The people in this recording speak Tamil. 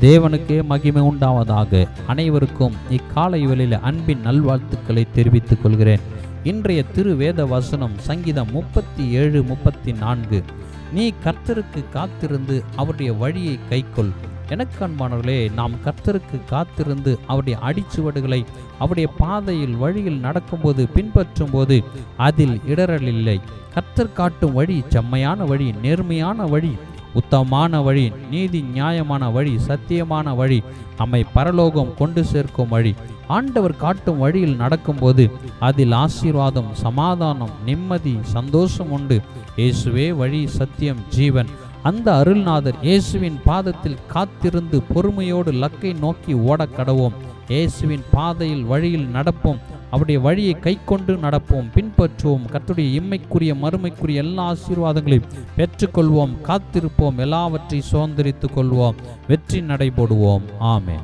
தேவனுக்கே மகிமை உண்டாவதாக அனைவருக்கும் இக்காலை வேளையில் அன்பின் நல்வாழ்த்துக்களை தெரிவித்துக் கொள்கிறேன். இன்றைய திருவேத வசனம் சங்கீதம் முப்பத்தி ஏழு முப்பத்தி நான்கு நீ கர்த்தருக்கு காத்திருந்து அவருடைய வழியை கைக்கொள். எனக்கு அன்பானவர்களே நாம் கர்த்தருக்கு காத்திருந்து அவருடைய அடிச்சுவடுகளை அவருடைய பாதையில் வழியில் நடக்கும்போது பின்பற்றும் போது அதில் இடரல் இல்லை கர்த்தர் காட்டும் வழி செம்மையான வழி நேர்மையான வழி உத்தமமான வழி நீதி நியாயமான வழி சத்தியமான வழி நம்மை பரலோகம் கொண்டு சேர்க்கும் வழி. ஆண்டவர் காட்டும் வழியில் நடக்கும்போது அதில் ஆசீர்வாதம் சமாதானம் நிம்மதி சந்தோஷம் உண்டு. இயேசுவே வழி சத்தியம் ஜீவன். அந்த அருள்நாதர் இயேசுவின் பாதத்தில் காத்திருந்து பொறுமையோடு லக்கை நோக்கி ஓடக் கடவோம். இயேசுவின் பாதையில் வழியில் நடப்போம். அவருடைய வழியை கைக்கொண்டு நடப்போம். பின் பின்பற்றுவோம் கர்த்தருடைய இம்மைக்குரிய மறுமைக்குரிய எல்லா ஆசீர்வாதங்களையும் பெற்றுக்கொள்வோம். காத்திருப்போம். எல்லாவற்றை சுதந்திரித்துக் கொள்வோம் வெற்றி நடைபோடுவோம் ஆமே